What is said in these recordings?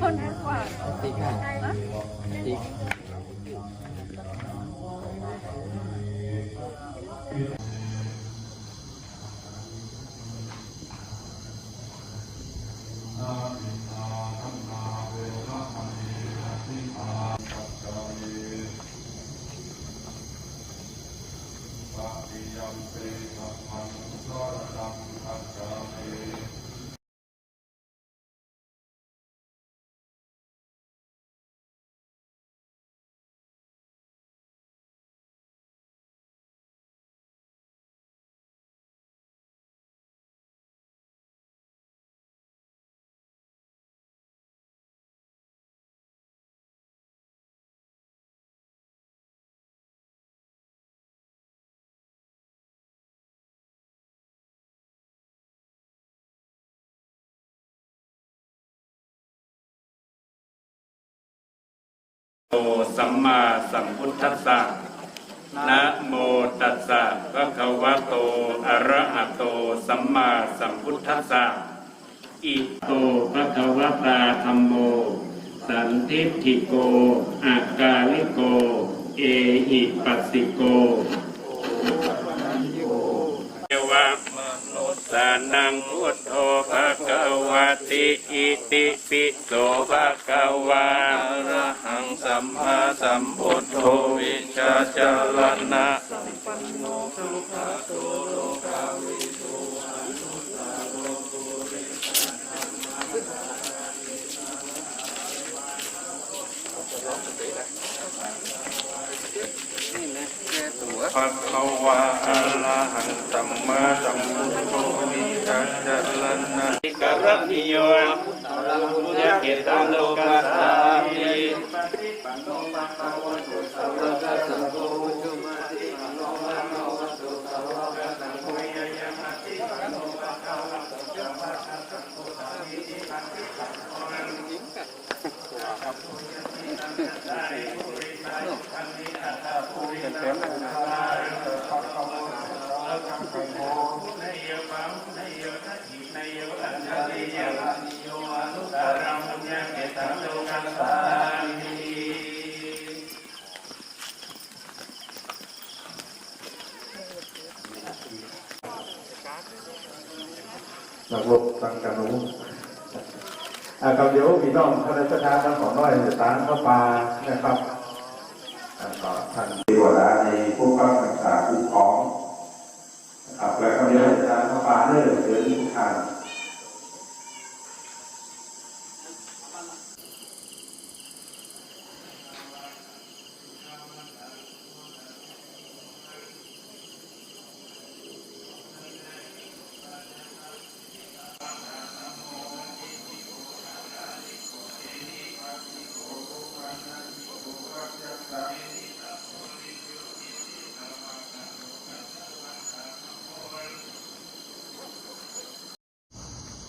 คนนั้นกว่าติ๊กะติ โมสัมมาสัมพุทธัสสะนะโมตัสสะภะคะวะโต อะระหะโต สัมมาสัมพุทธัสสะ อิโตภะคะวะตาธัมโม สันทิฏฐิโก อากาลิโก เอหิปัสสิโกเทวะมนุษสานังพุทโธภะคะวะติอิติปิโสาสัมพุทโธวิชาจารณะภะคะวะอะระหังสัมมาสัมพุทโธวิชาจารณะกรณิโยยะเกตังโลกัสสามิ นักรบสังกันุอ่าครับเดี๋ยวพี่น้องคณะทาทั้งของน้อยจะตามเข้ามานะครับ อ่าก็ท่านดีกว่าแล้วในพวกการศึกษาคุ้มครองนะครับและก็มีอาจารย์พระปาเนอร์หรือทุกท่าน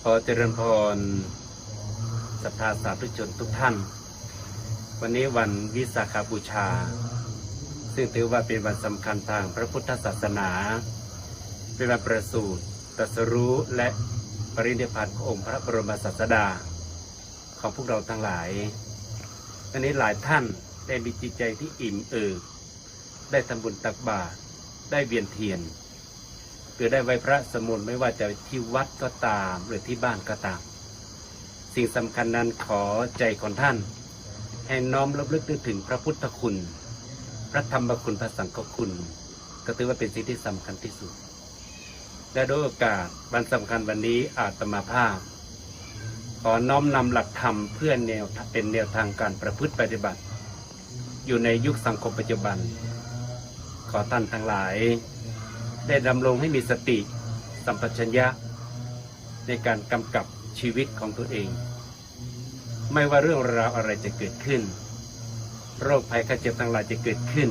ขอเจริญพรศรัทธาสาธุชนทุกท่าน วันนี้วันวิสาขาบูชา ซึ่งถือว่าเป็นวันสำคัญทางพระพุทธศาสนา เป็นวันประสูติตรัสรู้และปรินิพพานขององค์พระบรมศาสดา ของพวกเราทั้งหลาย วันนี้หลายท่านได้มีจิตใจที่อิ่มเอิบได้ทำบุญตักบาตรได้เวียนเทียน หรือได้ไว้พระสมุนไม่ว่าจะที่วัดก็ตามหรือที่บ้านก็ตาม สิ่งสำคัญนั้นขอใจของท่าน ให้น้อมรับลึกนึกถึงพระพุทธคุณ พระธรรมคุณพระสังฆคุณ ก็ถือว่าเป็นสิ่งที่สำคัญที่สุด และโดยโอกาสวันสำคัญวันนี้อาตมาภาพ ขอน้อมนำหลักธรรมเพื่อแนวเป็นแนวทางการประพฤติปฏิบัติ อยู่ในยุคสังคมปัจจุบัน ขอท่านทั้งหลาย ได้ดำรงให้มีสติ สัมปชัญญะ ในการกำกับชีวิตของตัวเอง ไม่ว่าเรื่องราวอะไรจะเกิดขึ้น โรคภัยไข้เจ็บทั้งหลายจะเกิดขึ้น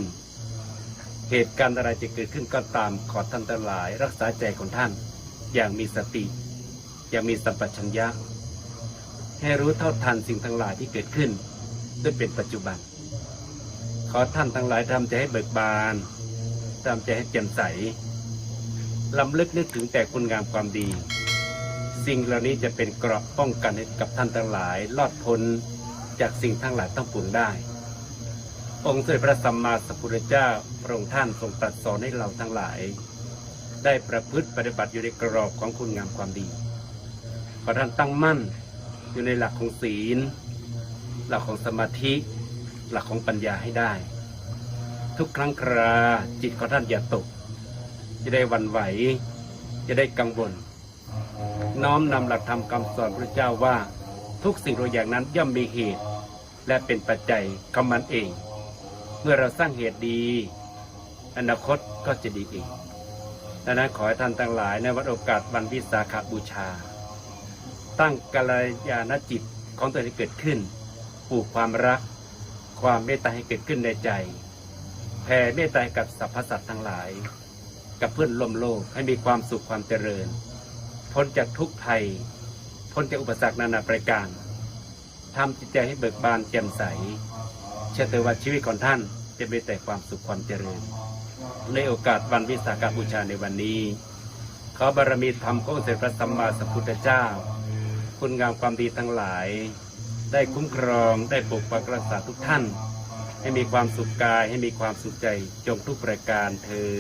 เหตุการณ์อะไรจะเกิดขึ้นก็ตามขอท่านทั้งหลาย รักษาใจของท่าน อย่างมีสติ อย่างมีสัมปชัญญะ ให้รู้เท่าทันสิ่งทั้งหลายที่เกิดขึ้นด้วยเป็นปัจจุบัน ขอท่านทั้งหลายทำใจให้เบิกบานทำใจให้แจ่มใส ลำลึกนึกถึงแต่คุณงามความดี สิ่งเหล่านี้จะเป็นเกราะป้องกันให้กับท่านทั้งหลายรอดพ้นจากสิ่งทั้งหลายต้องปรุงได้ องค์สมเด็จพระสัมมาสัมพุทธเจ้าพระองค์ท่านทรงตรัสสอนให้เราทั้งหลาย ได้ประพฤติปฏิบัติอยู่ในกรอบของคุณงามความดีขอท่านตั้งมั่นอยู่ในหลักของศีล หลักของสมาธิ หลักของปัญญาให้ได้ ทุกครั้งคราจิตของท่านอย่าตก จะได้วันไหว จะได้กังวล น้อมนำหลักธรรมคำสอนพระเจ้าว่า ทุกสิ่งทุกอย่างนั้นย่อมมีเหตุ และเป็นปัจจัยของมันเอง เมื่อเราสร้างเหตุดี อนาคตก็จะดีเองดังนั้นขอให้ท่านทั้งหลายในวันโอกาสวันวิสาขบูชา ตั้งกัลยาณจิตของตัวเองให้เกิดขึ้นปลูกความรัก ความเมตตาให้เกิดขึ้นในใจแผ่เมตตาให้กับสรรพสัตว์ทั้งหลาย กับเพื่อนร่วมโลกให้มีความสุขความเจริญ พ้นจากทุกภัย พ้นจากอุปสรรคนานาประการทำจิตใจให้เบิกบานแจ่มใส เชื่อเถอว่าชีวิตของท่านจะมีแต่ความสุขความเจริญ ในโอกาสวันวิสาขบูชาในวันนี้ ขอบารมีธรรมขององค์สด็จพระสัมมาสัมพุทธเจ้า คุณงามความดีทั้งหลาย ได้คุ้มครองได้ปกปักรักษาทุกท่าน ให้มีความสุขกายให้มีความสุขใจจงทุกประการเธอ